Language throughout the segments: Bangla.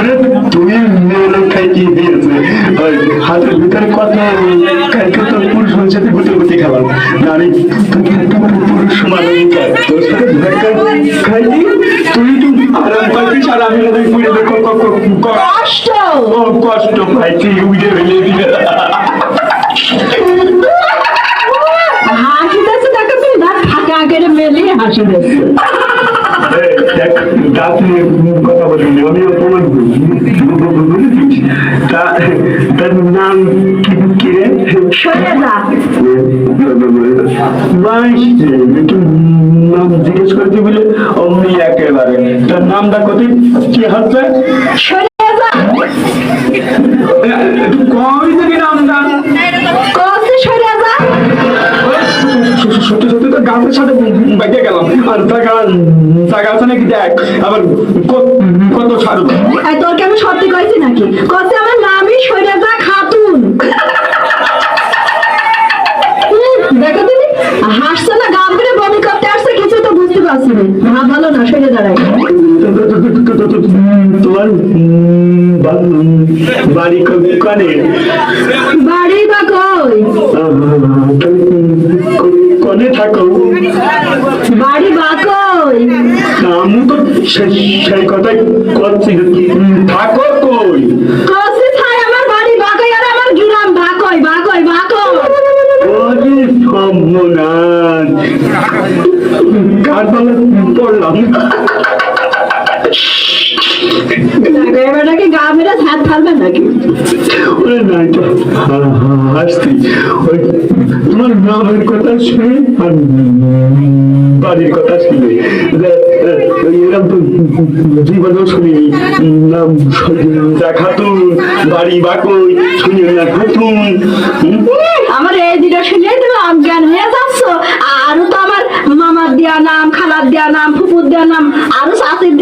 আরে তুমি মেয়ের খাই কি দিয়েছে। ওই হাতের ভিতরে কত কালকে তো পুরুষ মানুষের গুতে গুতে খেলাম নারী পুরুষ মানুষ তোর সাথে ধাক্কা খাইনি? তুই তো আরাম পাইছিস আর আমি ওদের পুড়ে দেখো কষ্ট! কষ্ট পাইছি উঠে ফেলে দিলে হাসিতেছে দেখো তুমি দাঁত ফাঁকা করে মেলিয়ে হাসি দিচ্ছে দেখ দাঁত নিয়ে কথা বলিনি আমি অপমান তা তার নাম কি নাম জিজ্ঞেস করতে বলে অমনি একেবারে তার নামটা কত কি হচ্ছে সরে যা সত্যি সত্যি তো গাছের সাথে বেঁকে গেলাম। আর টাকা টাকা আছে নাকি দেখ আবার কত- কত ছাড়ো আমি সত্যি কইছি নাকি? কষ্ট আমার নামই সরে খাতুন। দেখো তুমি হাসছে না গাম করে বমি করতে আসছে কিছু তো বুঝতে পারছি না। ভালো না সরে দাঁড়াই তোমার উম, বা- বাড়ি কানে? বাড়ি বা কই কনে থাকো। বাড়ি বা কই? আমি তো সেই সেই কথাই করছি থাকো কই? কষ্ট ছাই আমার বাড়ি বা কই আর আমার গ্রাম বা কই বা কই বা কই ওরে সর্বনাশ গান বলে পড়লাম। এবারটাকে গা মেরে হাত ফালবে নাকি? ওরে নাই হাসতি ওই তোমার নামের কথা শুনে আর বাড়ির কথা শুনে। এরকম তো জীবনেও শুনি নাম খাতুন বাড়ি বাকই শুনি না খাতুন। আমার এই দুটো শুনে তুমি অজ্ঞান হয়ে যাচ্ছ। খালার নাম ফুপুর আরও শাশুর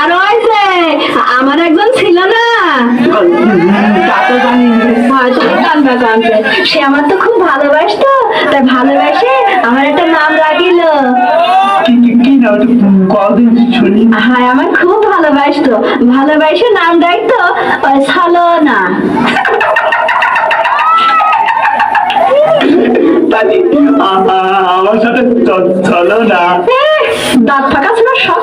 আর ওই আমার একজন ছিল না। সে আমার তো খুব ভালোবাসতো, তাই ভালোবাসে আমার একটা নাম রাখিল। হ্যাঁ আমার খুব ভালোবাসতো। ভালোবাসে নাম ওই ছালো না চলো না। দাঁত ফাঁকা ছিল সব